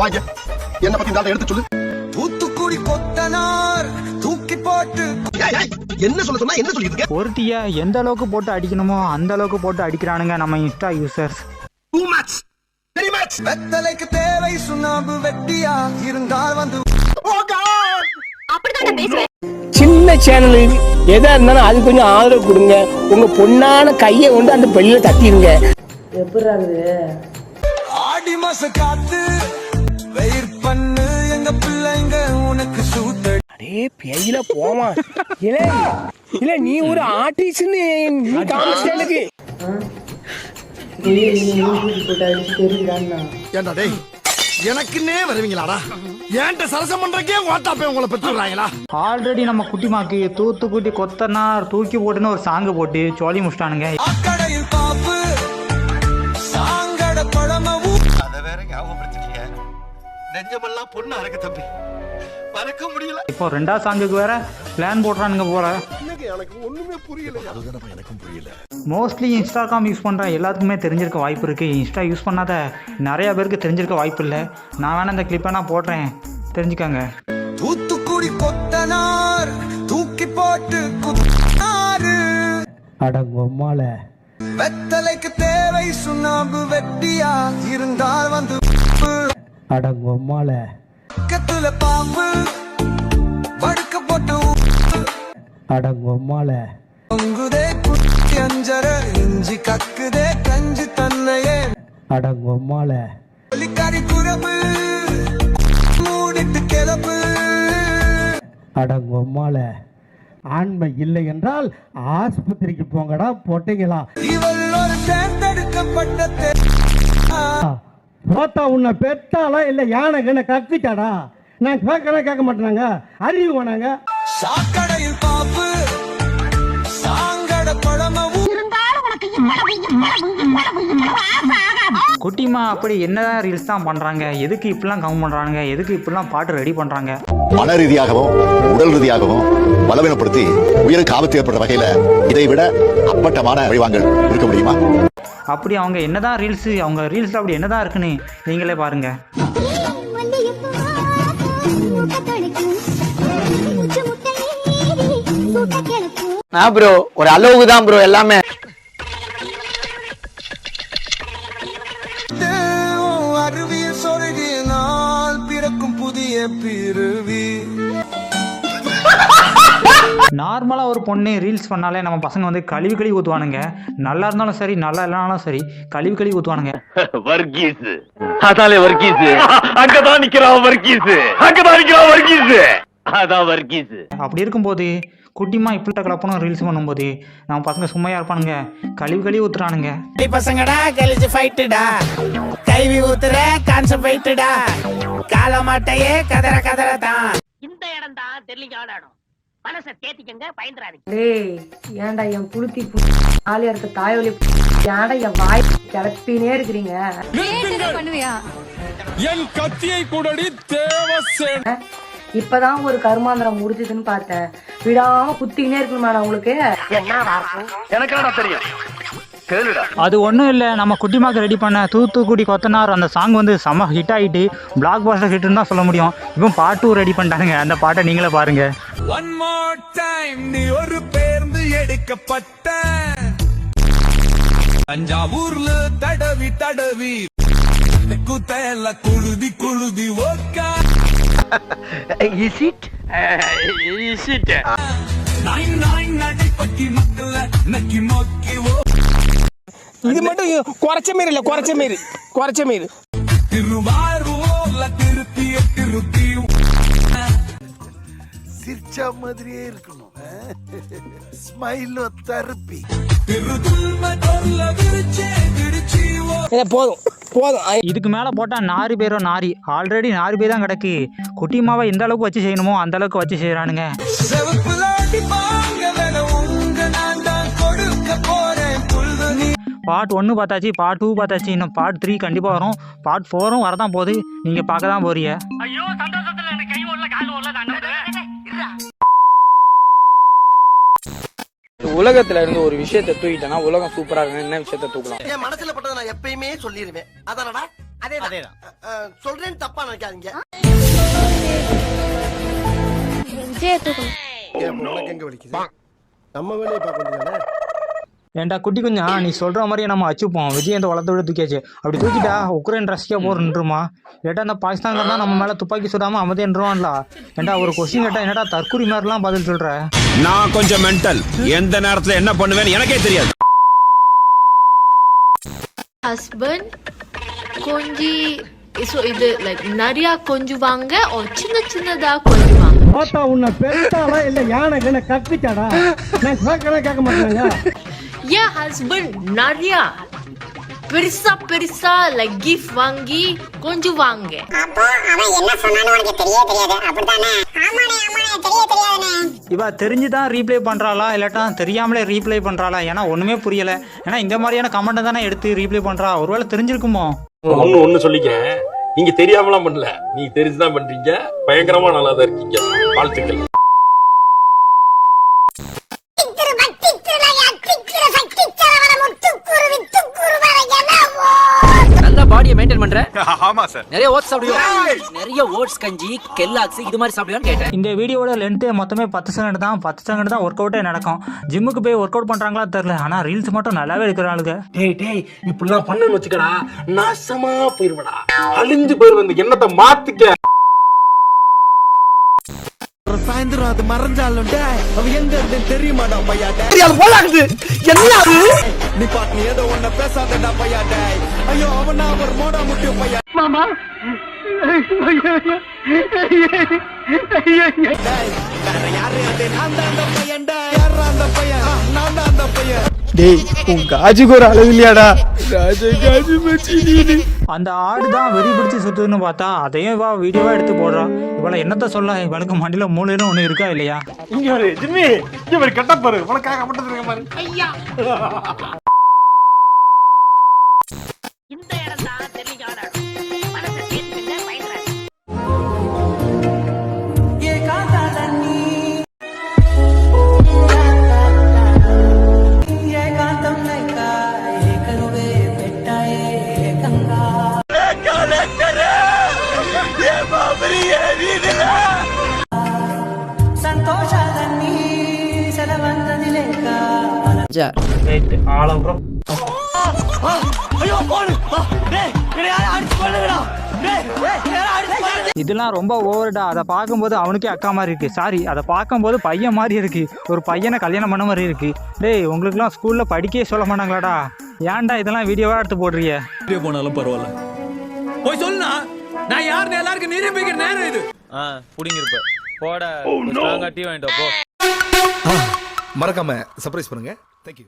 வாங்க. என்ன பத்தி இந்த எடுத்து சொல்லு. தூத்துக்குடி கொத்தனார் தூக்கி போட்டு என்ன சொல்ல சொன்னா என்ன சொல்லிட்டு இருக்க? ஒருத்திய எந்த அளவுக்கு போட்டு அடிக்கணுமோ அந்த அளவுக்கு போட்டு அடிக்கிறானுங்க நம்ம insta users. Too much very much வெத்தலைக்கு தேவை சுண்ணாம்பு வெட்டியா இருந்தால் வந்து அப்படிதான் பேசுவேன். சின்ன சேனல் எதா இருந்தாலும் அது கொஞ்சம் ஆதரவு கொடுங்க. உங்க பொண்ணான கையை கொண்டு அந்த பெல்லில தட்டிடுங்க ஆடி மாச காத்து பண்ணு எங்க பிள்ளைங்க உனக்கு சூத்த அடே. பெயில போமா இல்ல இல்ல நீ ஒரு ஆர்டிஸ்ட்னு நீ காமிச்சிட்டே ஏண்டா டேய் எனக்குன்னே வருவீங்களாடா? ஏன்ட்ட சரசம் பண்றக்கே ஓட்டாப்பே உங்களை பெற்றுறாங்களா ஆல்ரெடி நம்ம குட்டிமாக்கு தூத்துக்குட்டி கொத்தனார் தூக்கி போட்டுன்னு ஒரு சாங்கு போட்டு சோழி முடிச்சிட்டானுங்க. பழமவும் அத வேற ஞாபகப்படுத்திட்டீங்க நெஞ்சமெல்லாம் பொண்ணு அறக்க தம்பி. மறக்க முடியல. இப்போ ரெண்டாவது சாங்குக்கு வேற பிளான் போடுறானுங்க போல. அதுதான் எனக்கும் புரியல. மோஸ்ட்லி இன்ஸ்டாகிராம் யூஸ் பண்ணுற எல்லாத்துக்குமே தெரிஞ்சிருக்க வாய்ப்பு இருக்குது இன்ஸ்டா யூஸ் பண்ணாத நிறைய பேருக்கு தெரிஞ்சிருக்க வாய்ப்பு இல்லை. நான் வேணா இந்த கிளிப்பை நான் போடுறேன். தெரிஞ்சுக்கங்க. தூத்துக்குடி கொத்தனார் தூக்கி போட்டு குத்தாரு அடங்கொம்மால வெத்தலைக்கு தேவை சுண்ணாம்பு வெட்டியா இருந்தால் வந்து அடங்கொம்மால. பக்கத்துல பாம்பு வடுக்க போட்டு. அடங்கொம்மால. பொங்குதே குட்டி அஞ்சர இஞ்சி கக்குதே கஞ்சி தன்னையே. அடங்கொம்மால. ஒலிக்கறி குரம்பு மூடிட்டு கிளப்பு. அடங்கொம்மால. ஆண்மை இல்லை என்றால் ஆஸ்பத்திரிக்கு போங்கடா பொட்டைங்களா? இவள் ஒரு தேர்ந்தெடுக்கப்பட்ட போத்தா உன்னை பெத்தாளா இல்ல யானை கண்ண கத்திட்டாடா நான் கேட்கறேன் கேட்க மாட்டேனாங்க. அறிவு வேணாங்க. சாக்கடையில் பாப்பு சாங்கட பழமவும் குட்டிமா அப்படி என்னதான் ரீல்ஸ் தான் பண்ணுறாங்க எதுக்கு இப்படிலாம் கம் பண்ணுறாங்க எதுக்கு இப்படிலாம் பாட்டு ரெடி பண்ணுறாங்க மன ரீதியாகவும் உடல் ரீதியாகவும் பலவீனப்படுத்தி உயிருக்கு ஆபத்து ஏற்பட்ட வகையில இதை விட அப்பட்டமான வழிவாங்கல் இருக்க முடியுமா? அப்படி அவங்க என்னதான் ரீல்ஸு அவங்க ரீல்ஸில் அப்படி என்னதான் இருக்குன்னு நீங்களே பாருங்க. நான் ப்ரோ ஒரு அளவுக்கு தான் ப்ரோ எல்லாமே. தேவம் அருவியில் சொருகினால் பிறக்கும் புதிய பிறவி. நார்மலாக ஒரு பொண்ணு ரீல்ஸ் பண்ணாலே நம்ம பசங்க வந்து கழுவி கழுவி ஊற்றுவானுங்க நல்லா இருந்தாலும் சரி நல்லா இல்லைனாலும் சரி கழுவி கழுவி ஊற்றுவானுங்க வர்கீஸ். அதாலே வர்கீஸ். அங்கதான் நிக்கிறான் வர்கீஸ். அங்கதான் நிக்கிறான் வர்கீஸ். அதான் வர்கீஸ். அப்படி இருக்கும்போது குட்டிமா இப்படிட்ட கிளப்பணும் ரீல்ஸ் பண்ணும்போது நம்ம பசங்க சும்மையாக இருப்பானுங்க. கழுவி கழுவி ஊற்றுறானுங்க பசங்கடா கழிச்சு ஃபைட்டுடா கைவி ஊத்துற கான்சம் ஃபைட்டுடா கால மாட்டையே கதற கதற தான் இந்த இடம் தான் தெரியல இடம் மனசை தேத்திக்கங்க பயந்துறாதீங்க டேய் ஏன்டா என் புளுத்தி ஆலியா இருக்க தாயொலி ஏன்டா என் வாய் கிளப்பினே இருக்கிறீங்க? பண்ணுவியா? இப்பதான் ஒரு கருமாந்திரம் முடிஞ்சதுன்னு பார்த்தேன். விடாம குத்திக்கினே இருக்கணுமா நான் உங்களுக்கு எனக்கு என்னடா தெரியும்? கேளுடா. அது ஒன்றும் இல்லை. நம்ம குட்டிமாக்கு ரெடி பண்ண தூத்துக்குடி கொத்தனார் அந்த சாங் வந்து செம்ம ஹிட் ஆகிட்டு பிளாக் பாஸ்டர் ஹிட்னு தான் சொல்ல முடியும். இப்போ பாட்டு டூ ரெடி பண்ணிட்டானுங்க. அந்த பாட்டை நீங்களே பாருங்க. ஒன் மோர் டைம் நீ ஒரு பேர்ந்து எடுக்கப்பட்ட. தஞ்சாவூர்ல தடவி தடவி. குத்தல குழுதி குழுதி ஓக்கா. இஸ் இட் இஸ் இட் நாய் நாய் நடிப்பட்டி மக்கள நக்கி நோக்கி ஓ இது மட்டும் குறைச்ச மாரி இல்ல குறைச்ச மாரி குறைச்ச மாரி. சிரிச்சா மாதிரியே இருக்கணும். ஸ்மைல் தருப்பி. போதும் போதும். இதுக்கு மேலே போட்டால் நாரி பேரோ நாரி. ஆல்ரெடி நாரி பேர் தான் கிடக்கு. குட்டிமாவை எந்த அளவுக்கு வச்சு செய்யணுமோ அந்த அளவுக்கு வச்சு செய்கிறானுங்க பார்ட் ஒன்று பார்த்தாச்சு பார்ட் டூ பார்த்தாச்சு இன்னும் பார்ட் த்ரீ கண்டிப்பாக வரும். பார்ட் ஃபோரும் வரதான் போகுது. நீங்கள் பார்க்க தான் போறீங்க. ஐயோ சந்தோஷத்துல எனக்கு கை ஓடல கால் ஓடல தாண்டது உலகத்துல இருந்து ஒரு விஷயத்தை தூக்கிட்டேன்னா உலகம் சூப்பரா இருக்கு என்ன விஷயத்தை தூக்கலாம்? என் மனசுல பட்டதை நான் எப்பயுமே சொல்லிடுவேன் அதானடா? அதேதான். சொல்றேன்னு தப்பா நினைக்காதீங்க. விஜய தூக்கணும். உனக்கு எங்க வலிக்குது? நம்ம வேலையை பார்க்க வேண்டியதானே? ஏன்டா குட்டி குஞ்சா நீ சொல்ற மாதிரியே நம்ம வச்சுப்போம் விஜய் அந்த வளர்த்த விட தூக்கியாச்சு. அப்படி தூக்கிட்டா உக்ரைன் ரஷ்யா போர் நின்றுமா? ஏட்டா அந்த பாகிஸ்தான்காரன் நம்ம மேல துப்பாக்கி சுடாம அமைதின்றான்ல ஏன்டா ஒரு கொஸ்டின் கேட்டா என்னடா தற்கொலை மாதிரிலாம் பதில் சொல்ற? நான் கொஞ்சம் மென்டல் எந்த நேரத்துல என்ன பண்ணுவேன்னு எனக்கே தெரியாது. ஹஸ்பண்ட் கொஞ்சி ஸோ இது லைக் நிறையா கொஞ்சுவாங்க சின்ன சின்னதா கொஞ்சுவாங்க? பார்த்தா உன்னை பெருத்தாளா இல்ல யானை கண்ண கத்துச்சாடா நான் கேட்க மாட்டாங்க என் ஹஸ்பண்ட் நிறையா பெருசா பெருசா லைக் கிஃப்ட் வாங்கி கொஞ்சுவாங்க இவ தெரிஞ்சுதான் ரீப்ளை பண்றாளா? இல்லாட்டா தெரியாமலே ரீப்ளை பண்றாளா? ஏன்னா ஒண்ணுமே புரியல. ஏன்னா இந்த மாதிரியான கமெண்ட் தானே எடுத்து ரீப்ளை பண்றா? ஒருவேளை தெரிஞ்சிருக்குமோ? ஒண்ணு ஒண்ணு சொல்லிக்கிறேன் நீங்க தெரியாமலாம் பண்ணல. நீங்க தெரிஞ்சுதான் பண்றீங்க. பயங்கரமா நல்லா தான் இருக்கீங்க. வாழ்த்துக்கள். ஆமா சார் நிறைய ஓட்ஸ் சாப்பிடுவோம் நிறைய ஓட்ஸ் கஞ்சி கெல்லாக்ஸ் இது மாதிரி சாப்பிடுவான்னு கேட்டேன். இந்த வீடியோட லென்த்து மொத்தமே பத்து செகண்ட் தான். பத்து செகண்ட் தான் ஒர்க் அவுட்டே நடக்கும். ஜிம்முக்கு போய் ஒர்க் அவுட் பண்றாங்களா தெரியல. ஆனா ரீல்ஸ் மட்டும் நல்லாவே இருக்கிறாளுங்க டேய் டேய் இப்படிலாம் பண்ணன்னு வச்சுக்கடா. நாசமா போயிருவடா. அழிஞ்சு போயிருவ இந்த எண்ணத்தை மாத்திக்க. சாயந்தரம் அது மறைஞ்சாலும் அவ எங்க இருந்து தெரியுமாடா பையா டேய்? தெரியாது போலாக்குது என்ன அது? நீ பாட்டு ஏதோ ஒன்ன பேசாதடா பையா டேய். ஐயோ அவனா அவர் மோடா முட்டிய பையா. பையன் டேய். யார்றா அந்த பையன்? ஆ, நான் தான் அந்த பையன். டேய் உன் காஜுக்கு ஒரு அளவு இல்லையாடா? அந்த ஆடு தான் வெறி பிடிச்சி சுத்துதுன்னு பார்த்தா அதையும் இவா வீடியோவா எடுத்து போடுறான் இவளை என்னத்த சொல்ல? இவளுக்கு மண்டியில மூலையில ஒண்ணு இருக்கா இல்லையா? இங்க ஒரு ஜிம்மி இங்க ஒரு கட்ட பாரு. உனக்காக மட்டும் இருக்க மாதிரி இந்த இடம் தான் தெரியல இதெல்லாம் ரொம்ப ஓவர்டா அதை பார்க்கும்போது அவனுக்கே அக்கா மாதிரி இருக்கு. சாரி அதை பார்க்கும்போது பையன் மாதிரி இருக்கு. ஒரு பையனை கல்யாணம் பண்ண மாதிரி இருக்கு. டேய் உங்களுக்குலாம் ஸ்கூல்ல படிக்கவே சொல்ல மாட்டாங்களாடா. ஏன்டா இதெல்லாம் வீடியோவா எடுத்து போடுறீங்க? போனாலும் பரவாயில்ல. போய் சொல்லுனா நான் யாருன்னு எல்லாருக்கும் நிரூபிக்கிற நேரம் இது. புடிங்கிருப்ப. போட. ஸ்ட்ராங்கா டீ வாங்கிட்டு போ. மறக்காம சர்ப்ரைஸ் பண்ணுங்க. தேங்க்யூ